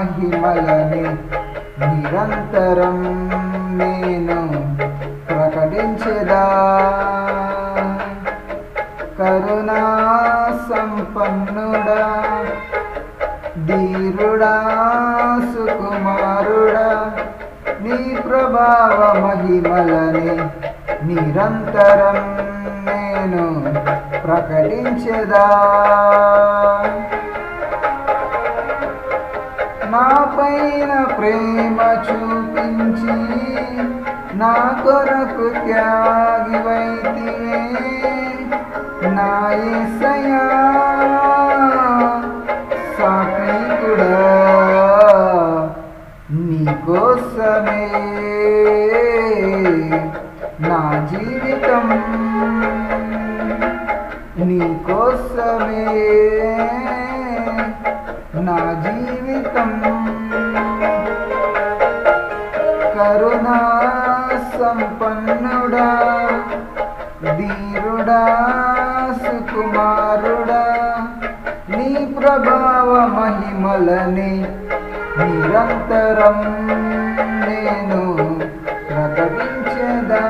మహిమలని నిరంతరం నేను ప్రకటించదా? కరుణా సంపన్నుడా ధీరుడా సుకుమారుడా నీ ప్రభావ మహిమలని నిరంతరం నేను ప్రకటించదా? నా ప్రేమ చూపించి నా కొరకు త్యాగివైతివే నా యేసయ్యా సాత్వికుడా నీకోసమే. నా జీవితం నీకోసమే. నా జీవితం కుమారుడా నీ ప్రభావ మహిమలని నిరంతరం నేను ప్రకటించేదా?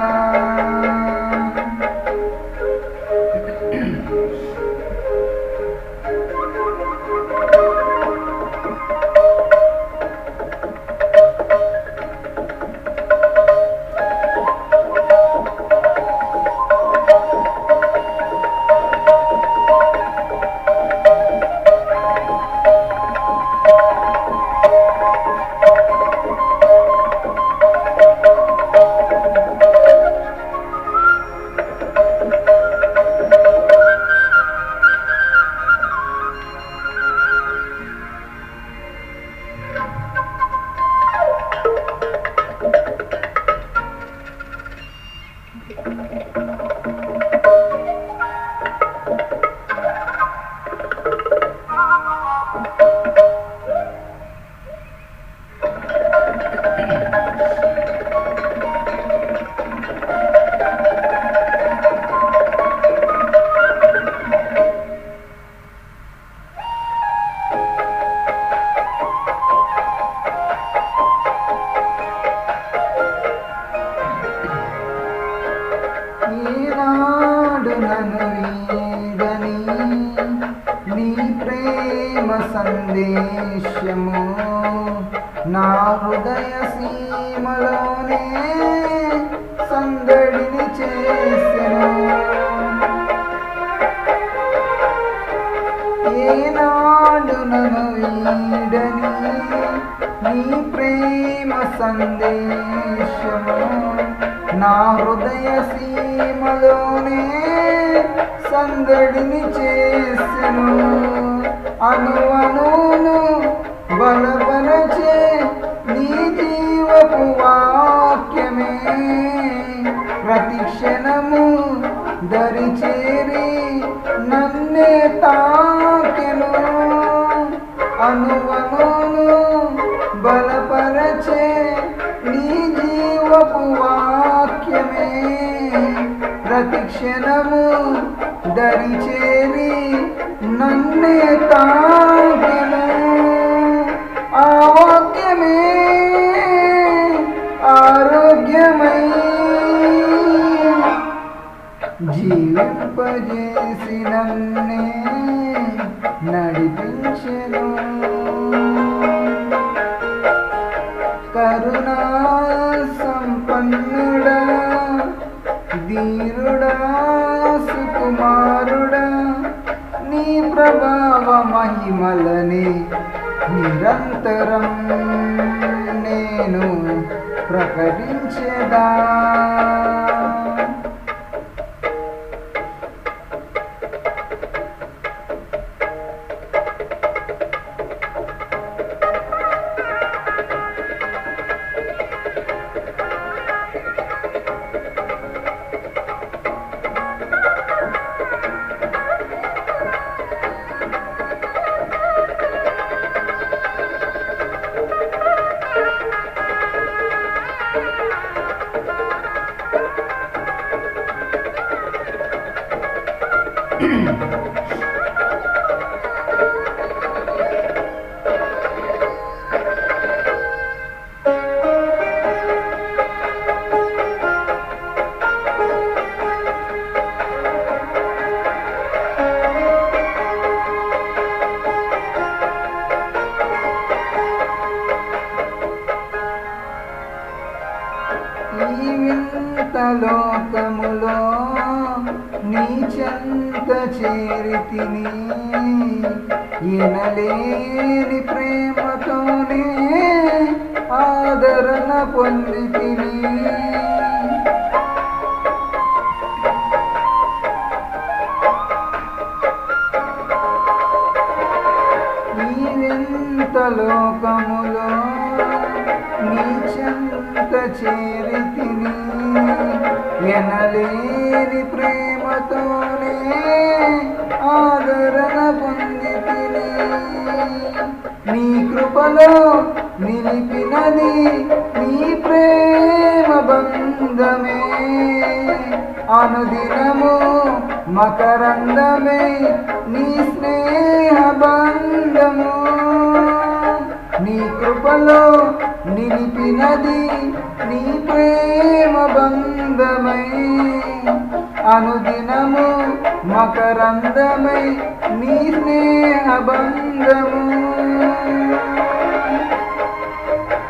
సందేశము నా హృదయ సీమలోనే సందడిని చేసెను. ఏనాడు నన్ను వీడని నీ ప్రేమ సందేశము నా హృదయ సీమలోనే సందడిని చేసెను. అనువనును బలపరచే నీ జీవపు వాక్యమే. ప్రతి క్షణము జీవింపజేసి నన్నే నడిపించెను. కరుణా సంపన్నుడా ధీరుడా సుకుమారుడా నీ ప్రభావ మహిమలని నిరంతరం నేను ప్రకటించేదా? ఈ వింత లోకములో నీ చెంత చేరితిని ఎనలేని ప్రేమతోనే ఆదరణ పొందితిని ఈ లోకములో నీ చెంత చేరితిని ఎనలేని ప్రేమతోనే ఆదరణ పొందితిని. నీ కృపలో నిలిపినది నీ ప్రేమ బంధమే. అనుదినము మకరందమే నీ స్నేహ బంధము. నీ కృపలో నిలిపినది నీ ప్రేమ బంధమై. అనుదినము మకరందమై నీ స్నేహబంధము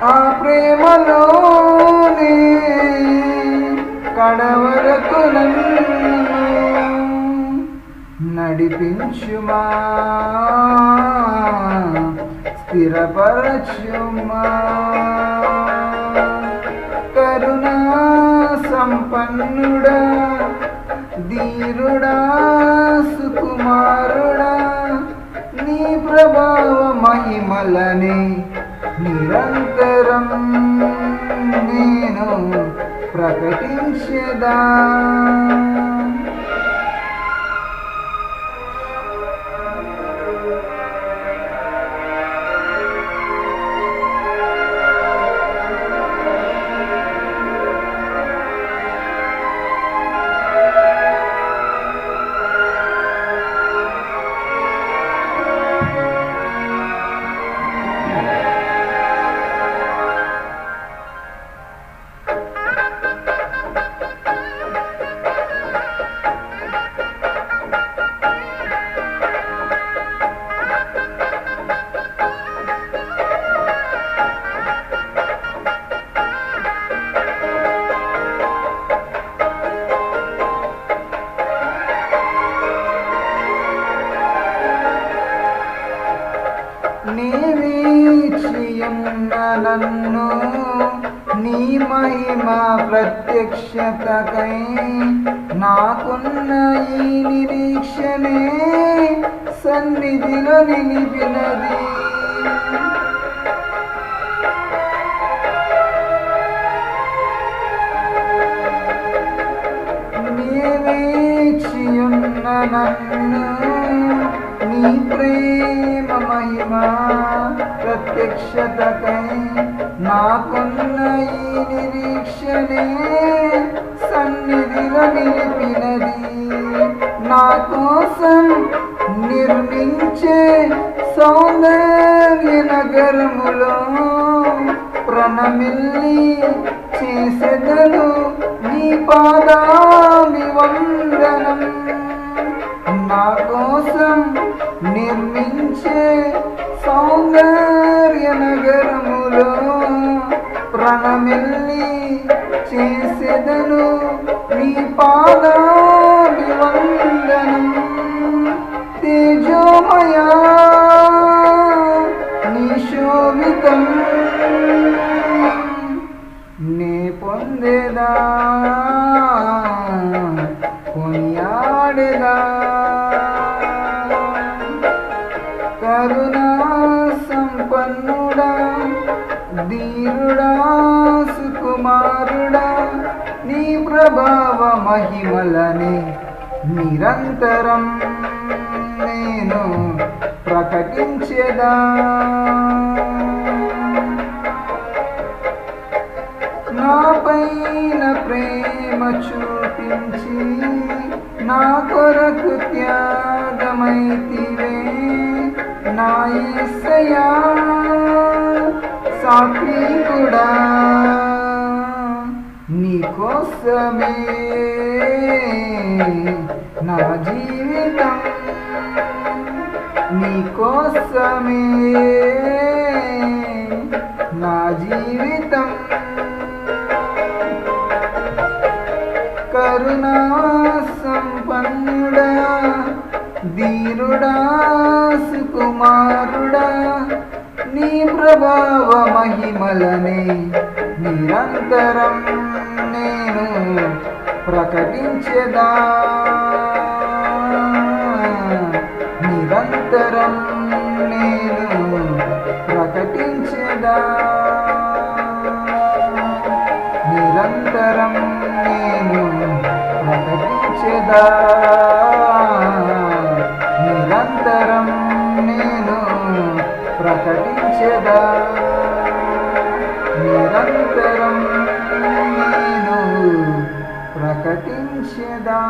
ఆ ప్రేమలోనే కడవరకు నడిపించుమా స్థిరపరచుమా. కరుణా సంపన్నుడా వీరుడా సుకుమారుడా నీ ప్రభావ మహిమలని నిరంతరం నేను ప్రకటించదా? మహిమా ప్రత్యక్షతకై నాకున్న ఈ నిరీక్షణే సన్నిధిలో నిలిపినది. నీవీక్షియున్న నన్ను నీ ప్రేమ మహిమ ప్రత్యక్షతకై ఈ సన్నిధిలో నిలిపినది. నా కోసం నిర్మించే సౌందర్య నగరములో ప్రణమిల్లి చేసెదను నీ పాదామి వందనం. నా కోసం నిర్మించే ప్రణమిల్లి చేసెదను నీ పాదాభివందనం. మహిమలని నిరంతరం నేను ప్రకటించేదా. నా పైన ప్రేమ చూపించి నా కొరకు త్యాగమైతివే. నా ఈసయా సాక్షి కూడా నీకోసమే. కోసమే నా జీవితం కరుణా సంపన్నుడా ధీరుడా సుకుమారుడా. నీ ప్రభావ మహిమలనే నిరంతరం నేను ప్రకటించదా. ప్రకటించదా నిరంతరం నేను ప్రకటించదా? నిరంతరం నేను ప్రకటించదా?